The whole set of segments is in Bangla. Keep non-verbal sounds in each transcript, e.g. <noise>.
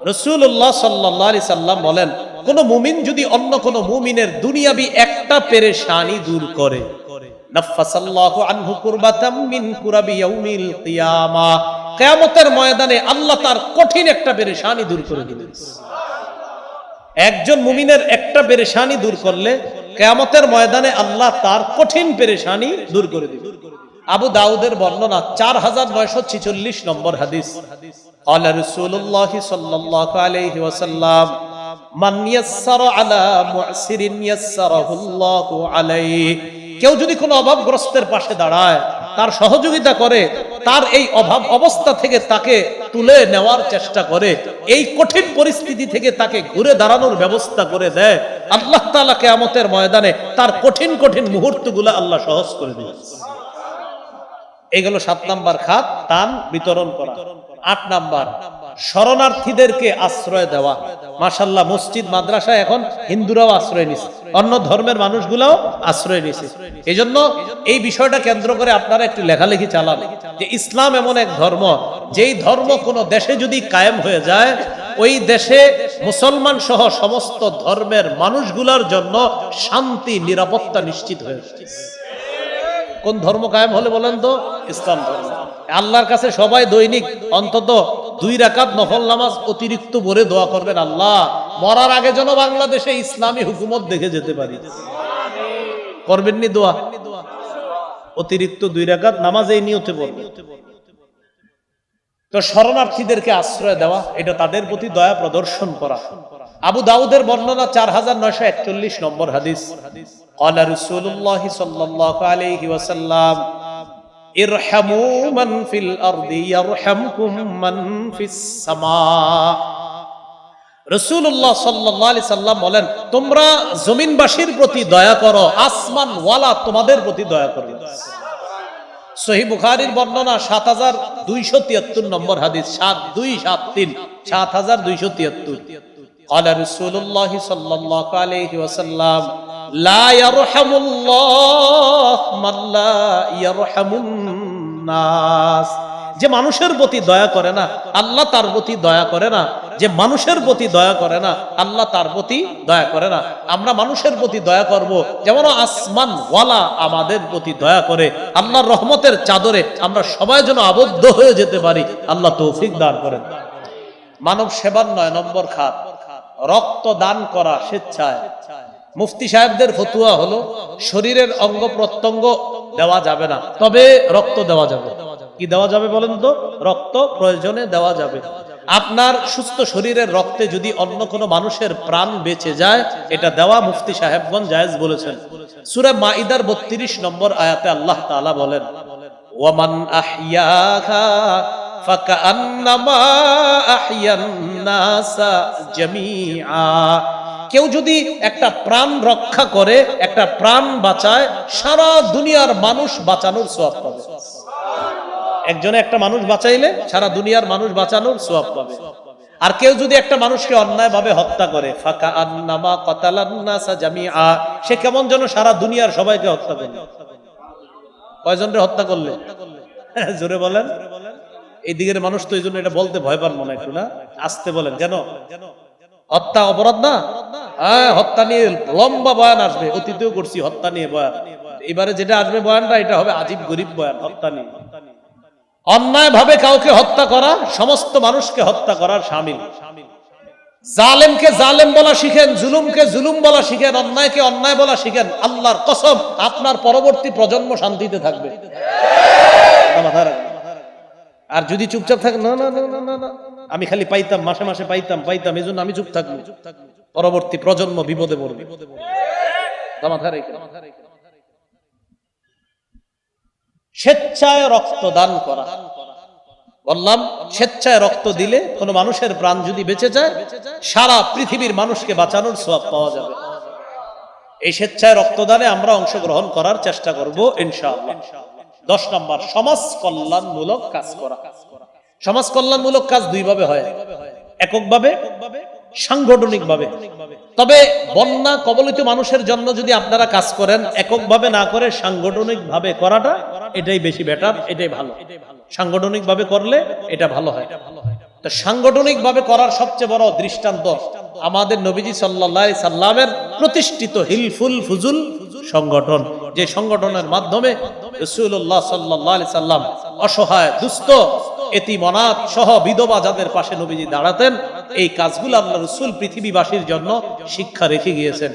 রসুল্লাহ সাল্লি সাল্লাম বলেন কোন মুমিন যদি অন্য কোন মুমিনের দুনিয়াবি একটা পেরেশানি দূর করে নাফাসাল্লাহু আনহু কুরবাতাম কুরাবি ইয়াউমিল কিয়ামা কিয়ামতের ময়দানে আল্লাহ তার কঠিন একটা পেরেশানি দূর করে একজন মুমিনের একটা পেরেশানি দূর করলে কেয়ামতের ময়দানে আল্লাহ তার কঠিন পেরেশানি দূর করে দিবে আবু দাউদের বর্ণনা চার হাজার নয়শো ছিচল্লিশ নম্বর হাদিস। কেউ যদি অভাবগ্রস্তের পাশে দাঁড়ায়, তার সহযোগিতা করে, তার এই অভাব অবস্থা থেকে তাকে তুলে নেওয়ার চেষ্টা করে, এই কঠিন পরিস্থিতি থেকে তাকে ঘুরে দাঁড়ানোর ব্যবস্থা করে দেয়, আল্লাহ তালা কেয়ামতের ময়দানে তার কঠিন কঠিন মুহূর্তগুলো আল্লাহ সহজ করে দিয়েছে। এগুলো সাত নাম্বার খাত দান বিতরণ করা। আট নাম্বার, শরণার্থীদেরকে আশ্রয় দেওয়া। মাসাল্লাহ মসজিদ, মাদ্রাসা এখন হিন্দুরাও আশ্রয় নিছে। অন্য ধর্মের মানুষগুলাও আশ্রয় নিছে। এই জন্য এই বিষয়টা কেন্দ্র করে আপনারা একটু লেখালেখি চালান। যে ইসলাম এমন এক ধর্ম, যেই ধর্ম কোনো দেশে যদি কায়েম হয়ে যায়, ওই দেশে মুসলমান সহ সমস্ত ধর্মের মানুষগুলোর জন্য শান্তি, নিরাপত্তা নিশ্চিত হয়ে কোন ধর্ম কায়েম হলে বলেন তো? ইসলাম ধর্ম আল্লাহর কাছে সবাই দৈনিক অন্তত দুই রাকাত নফল নামাজ অতিরিক্ত ভরে দোয়া করবেন আল্লাহ মরার আগে যেন বাংলাদেশে ইসলামী হুকুমত দেখে যেতে পারি করবেননি দোয়া অতিরিক্ত দুই রাকাত নামাজ এই নিয়তে পড়বে তো শরণার্থীদেরকে আশ্রয় দেওয়া এটা তাদের প্রতি দয়া প্রদর্শন করা আবু দাউদের বর্ণনা চার হাজার নয়শো একচল্লিশ নম্বর হাদিস قال رسول الله صلى الله عليه وسلم ارحموا من في الارض يرحمكم من في السماء রসুল্লাহ সাল্লি সাল্লাম বলেন তোমরা জমিনবাসীর প্রতি দয়া করো আসমান ওয়ালা তোমাদের প্রতি দয়া করো সহি বুখারির বর্ণনা সাত হাজার দুইশো তিয়াত্তর নম্বর হাদিস সাত দুই সাত তিন সাত হাজার দুইশো তিয়াত্তর قال رسول الله صلى الله عليه وسلم যে মানুষের প্রতি দয়া করে না, আল্লাহ তার প্রতি দয়া করে না। যে মানুষের প্রতি দয়া করে না, আল্লাহ তার প্রতি দয়া করে না। আমরা মানুষের প্রতি দয়া করব, যেমন আসমান ওয়ালা আমাদের প্রতি দয়া করে। আল্লাহর রহমতের চাদরে আমরা সবাই যেন আবদ্ধ হয়ে যেতে পারি। আল্লাহ তৌফিক দান করেন। মানব সেবার নয়, নম্বর খাত। রক্ত দান করা স্বেচ্ছায়। মুফতি সাহেবদের ফতুয়া হলো, শরীরের অঙ্গ প্রত্যঙ্গ দেওয়া যাবে না। তবে রক্ত দেওয়া যাবে। কি দেওয়া যাবে বলেন তো? রক্ত প্রয়োজনে দেওয়া যাবে। আপনার সুস্থ শরীরের রক্তে যদি অন্য কোনো মানুষের প্রাণ বেঁচে যায়, এটা দেওয়া মুফতি সাহেবগঞ্জ জায়েজ বলেছেন। সুরে মাইদার বত্রিশ নম্বর আয়াতে আল্লাহ তাআলা বলেন, ওয়ামান আহিয়াহা ফাকান্নামা কেউ যদি একটা প্রাণ রক্ষা করে, একটা প্রাণ বাঁচায়, সারা দুনিয়ার মানুষ বাঁচানোর সোয়াব পাবে। একজনে একটা মানুষ বাঁচাইলে সারা দুনিয়ার মানুষ বাঁচানোর সোয়াব পাবে। আর কেউ যদি একটা মানুষকে অন্যায় ভাবে হত্যা করে, ফাঁকা আন্নামা সে কেমন যেন সারা দুনিয়ার সবাইকে হত্যা করবে কয়জনরে হত্যা করলে? <laughs> জোরে বলেন। এই দিকের মানুষ তো এই জন্য এটা বলতে ভয় পান মনে একটু, না? আসতে বলেন, কেন? হত্যা অপরাধ না? হ্যাঁ হত্যা নিয়ে লম্বা বয়ান আসবে, অতীতেও করছি হত্যা নিয়ে বয়ান। এবারে যেটা আসবে বয়ানটা, এটা হবে আজীব গরিব বয়ান, হত্যা নিয়ে। অন্যায় ভাবে কাউকে হত্যা করা, সমস্ত মানুষকে হত্যা করার সামিল। জালেমকে জালেম বলা শিখেন, জুলুমকে জুলুম বলা শিখেন, অন্যায়কে অন্যায় বলা শিখেন, আল্লাহর কসম আপনার পরবর্তী প্রজন্ম শান্তিতে থাকবে। আর যদি চুপচাপ থাকে, না না না না না না। আমি খালি পাইতাম, মাসে মাসে পাইতাম পাইতাম এই আমি চুপ থাকব। পরবর্তী প্রজন্ম বিপদে পড়বে। স্বেচ্ছায় করা। বললাম, স্বেচ্ছায় রক্ত দিলে কোনো মানুষের প্রাণ যদি বেঁচে যায়, সারা পৃথিবীর মানুষকে বাঁচানোর সোয়াব পাওয়া যাবে। এই স্বেচ্ছায় রক্তদানে আমরা অংশগ্রহণ করার চেষ্টা করব, ইনশাআল্লাহ। দশ নম্বর, সমাজ কল্যাণমূলক কাজ করা। সমাজ কল্যাণমূলক কাজ দুই ভাবে হয়। এককভাবে সাংগঠনিক ভাবে তবে বন্যা কবলিত মানুষের জন্য যদি আপনারা কাজ করেন, এককভাবে না করে সাংগঠনিক ভাবে করাটা এটাই বেশি বেটার এটাই ভালো। সাংগঠনিক ভাবে করলে এটা ভালো হয়। তো সাংগঠনিক ভাবে করার সবচেয়ে বড় দৃষ্টান্ত আমাদের নবীজি সাল্লাহ সাল্লামের প্রতিষ্ঠিত হিলফুল ফুজুল সংগঠন। যে সংগঠনের মাধ্যমে রসুল্লাহ সাল্লাহ সাল্লাম অসহায়, দুস্থ সহ বিধবা যাদের পাশে নবীজি দাঁড়াতেন, এই কাজগুলো আল্লাহ রসুল পৃথিবীবাসীর জন্য শিক্ষা রেখে গিয়েছেন।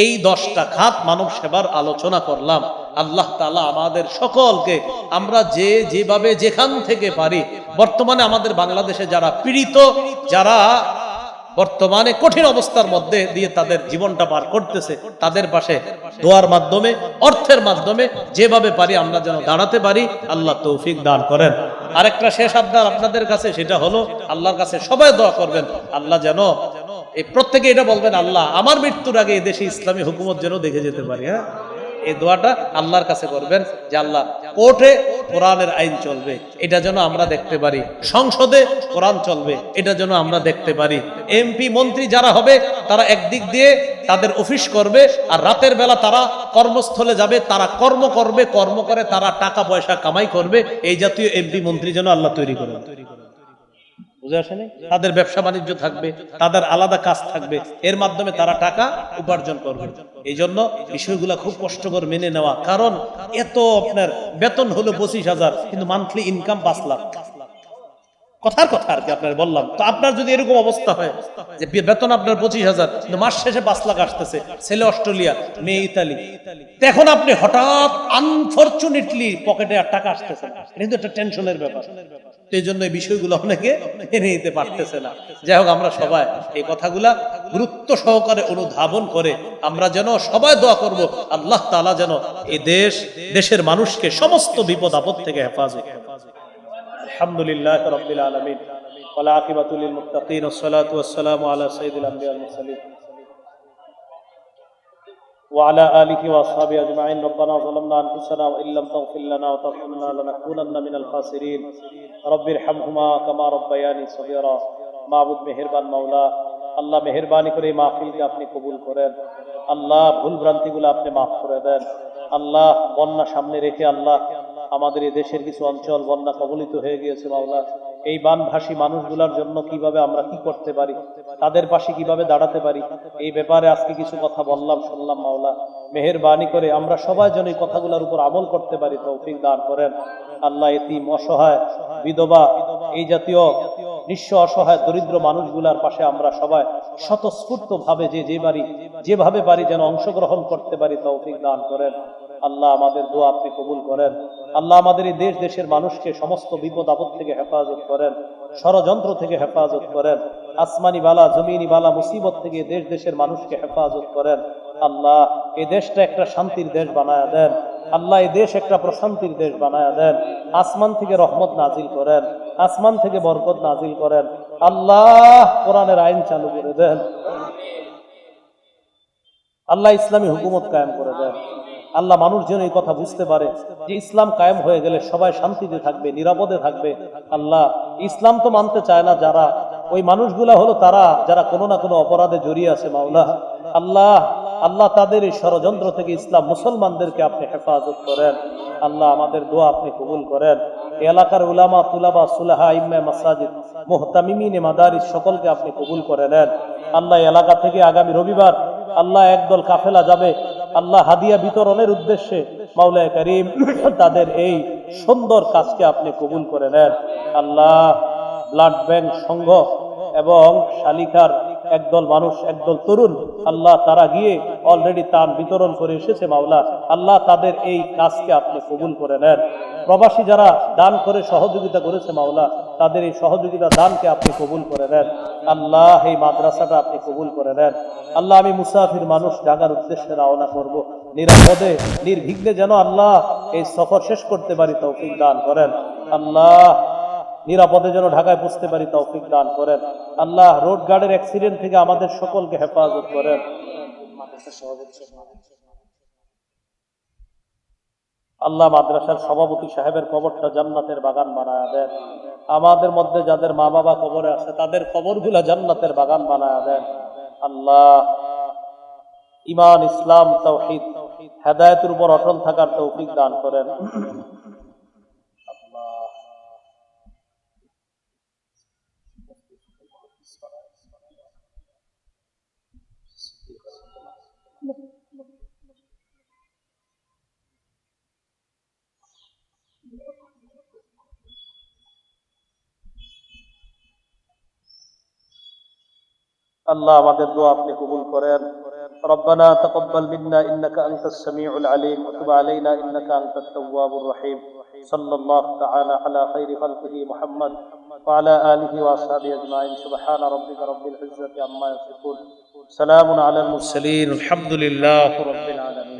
এই দশটা খাত মানব সেবার আলোচনা করলাম। আল্লাহ তালা আমাদের সকলকে আমরা যে যেভাবে যেখান থেকে পারি, বর্তমানে আমাদের বাংলাদেশে যারা পীড়িত, যারা বর্তমানে কঠিন অবস্থার মধ্যে দিয়ে তাদের জীবনটা পার করতেছে, তাদের পাশে দোয়ার মাধ্যমে, অর্থের মাধ্যমে যেভাবে পারি আমরা যেন দাঁড়াতে পারি, আল্লাহ তৌফিক দান করেন। আরেকটা শেষ আবদার আপনাদের কাছে, সেটা হলো আল্লাহর কাছে সবাই দোয়া করবেন। আল্লাহ যেন এই প্রত্যেকে এটা বলবেন, আল্লাহ আমার মৃত্যুর আগে দেশে ইসলামী হুকুমত যেন দেখে যেতে পারি হ্যাঁ? এই দোয়াটা আল্লাহর কাছে করবেন যে আল্লাহ কোর্টে কোরআনের আইন চলবে, এটা যেন আমরা দেখতে পারি। সংসদে কোরআন চলবে, এটা যেন আমরা দেখতে পারি। এমপি, মন্ত্রী যারা হবে, তারা একদিক দিয়ে তাদের অফিস করবে, আর রাতের বেলা তারা কর্মস্থলে যাবে, তারা কর্ম করবে, কর্ম করে তারা টাকা পয়সা কামাই করবে, এই জাতীয় এমপি, মন্ত্রী যেন আল্লাহ তৈরি করেন বুঝে আসেনি? তাদের ব্যবসা বাণিজ্য থাকবে, তাদের আলাদা কাজ থাকবে, এর মাধ্যমে তারা টাকা উপার্জন করবে। এই জন্য বিষয়গুলো খুব কষ্টকর মেনে নেওয়া। কারণ এত আপনার বেতন হলো পঁচিশ হাজার, কিন্তু মান্থলি ইনকাম পাঁচ লাখ। কথার কথা আর কি আপনার বললাম। তো আপনার যদি এরকম অবস্থা হয় যে বেতন আপনার পঁচিশ হাজার মাস শেষে পাঁচ লাখ আসতেছে, ছেলে অস্ট্রেলিয়া, মেয়ে ইতালি। এখন আপনি হঠাৎ আনফরচুনেটলি পকেটে আর টাকা আসতেছে কিন্তু একটা টেনশনের ব্যাপার। এই জন্য এই বিষয়গুলো অনেকে মেনে নিতে পারতেছে না। যাই হোক, আমরা সবাই এই কথাগুলা গুরুত্ব সহকারে অনুধাবন করে আমরা যেন সবাই দোয়া করব, আল্লাহ তাআলা যেন এই দেশ, দেশের মানুষকে সমস্ত বিপদ আপদ থেকে হেফাজত। الحمد لله رب العالمين والعاقبة للمتقين والصلاة والسلام على سيد الأنبياء والمرسلين وعلى آله وأصحابه أجمعين ربنا ظلمنا أنفسنا وإن لم تغفر لنا وترحمنا لنكونن من الخاسرين رب ارحمهما كما ربياني صغيرا معبود মেহেরবান মাওলা আল্লাহ মেহেরবানি করে এই মাহফিলকে আপনি কবুল করেন আল্লাহ ভুল ভ্রান্তিগুলো আপনি মাফ করে দেন আল্লাহ বন্যা সামনে রেখে আল্লাহ আমাদের এই দেশের কিছু অঞ্চল বন্যা কবলিত হয়ে গিয়েছে, মাওলা। এই বানভাসী মানুষগুলোর জন্য কীভাবে আমরা কি করতে পারি? তাদের পাশে কীভাবে দাঁড়াতে পারি? এই ব্যাপারে আজকে কিছু কথা বললাম, শুনলাম, মাওলা। মেহেরবানি করে আমরা সবাই যেন এই কথাগুলোর উপর আমল করতে পারি, তৌফিক দান করেন। আল্লাহ এতিম, অসহায়, বিধবা, এই জাতীয় নিঃস্ব অসহায়, দরিদ্র মানুষগুলার পাশে আমরা সবাই স্বতঃস্ফূর্ত ভাবে যে যে বাড়ি, যেভাবে পারি যেন অংশগ্রহণ করতে পারি, তৌফিক দান করেন। আল্লাহ আমাদের দোয়া আপনি কবুল করেন। আল্লাহ আমাদের এই দেশ, দেশের মানুষকে সমস্ত বিপদ, আপদ থেকে হেফাজত করেন, ষড়যন্ত্র থেকে হেফাজত করেন, আসমানি বালা, জমিনি বালা, মুসিবত থেকে দেশ, দেশের মানুষকে হেফাজত করেন। আল্লাহ, এই দেশটা একটা শান্তির দেশ বানায় দেন। আল্লাহ, এই দেশ একটা প্রশান্তির দেশ বানায় দেন। আসমান থেকে রহমত নাজিল করেন, আসমান থেকে বরকত নাজিল করেন। আল্লাহ কোরআনের আইন চালু করে দেন। আল্লাহ ইসলামী হুকুমত কায়েম করে আল্লাহ মানুষ যেন এই কথা বুঝতে পারে যে ইসলাম কায়েম হয়ে গেলে সবাই শান্তিতে থাকবে, নিরাপদে থাকবে। আল্লাহ, ইসলাম তো মানতে চায় না যারা। ওই মানুষগুলা হলো তারা, যারা কোনো না কোনো অপরাধে জড়িয়ে আছে, মাওলা। আল্লাহ আল্লাহ তাদের এই ষড়যন্ত্র থেকে ইসলাম মুসলমানদেরকে আপনি হেফাজত করেন। আল্লাহ আমাদের দোয়া আপনি কবুল করেন। এলাকার উলামা, তুলাবা, সুলাহা, ইম্মা মাসাজিদ, মোহতামিমিনে, মাদারিস সকলকে আপনি কবুল করে নেন। আল্লাহ এলাকা থেকে আগামী রবিবার, আল্লাহ একদল কাফেলা যাবে। আল্লাহ হাদিয়া বিতরণের উদ্দেশ্যে মাওলায় করিম তাদের এই সুন্দর কাজকে আপনি কবুল করে নেন। আল্লাহ ব্লাড ব্যাংক সংঘ এবং শালিকার একদল মানুষ, একদল তরুণ, আল্লাহ তারা গিয়ে অলরেডি তান বিতরণ করে এসেছে মাওলা। আল্লাহ তাদের এই কাজকে আপনি কবুল করে নেন। প্রবাসী যারা দান করে সহযোগিতা করেছে মাওলা, তাদের এই সহযোগিতা দানকে আপনি কবুল করে নেন। আল্লাহ এই মাদ্রাসাটা আপনি কবুল করে নেন। আল্লাহ আমি মুসাফির মানুষ জাগার উদ্দেশ্যে রওনা করব। নিরাপদে, নির্বিঘ্নে যেন আল্লাহ এই সফর শেষ করতে পারি তৌফিক দান করেন। আল্লাহ নিরাপদে যেন ঢাকায় পৌঁছতে পারি তৌফিক দান করেন। আল্লাহ রোড গার্ডের অ্যাক্সিডেন্ট থেকে আমাদের সকলকে হেফাজত করেন। আল্লাহ মাদ্রাসার সভাপতি সাহেবের কবরটা জান্নাতের বাগান বানায় দেন। আমাদের মধ্যে যাদের মা বাবা কবরে আছে, তাদের কবরগুলা জান্নাতের বাগান বানায় দেন। আল্লাহ ইমান, ইসলাম, তৌহিদ, হেদায়তের উপর অটল থাকার তৌফিক দান করেন। আল্লাহ আমাদের দোয়া আপনি কবুল করেন। ربنا تقبل منا انك انت السميع العليم وتب علينا انك انت التواب الرحيم صلى الله تعالى على خير خلقه محمد وعلى آله وأصحابه أجمعين. سبحان ربك رب العزة عما يصفون. سلام على المرسلين. الحمد لله رب العالمين.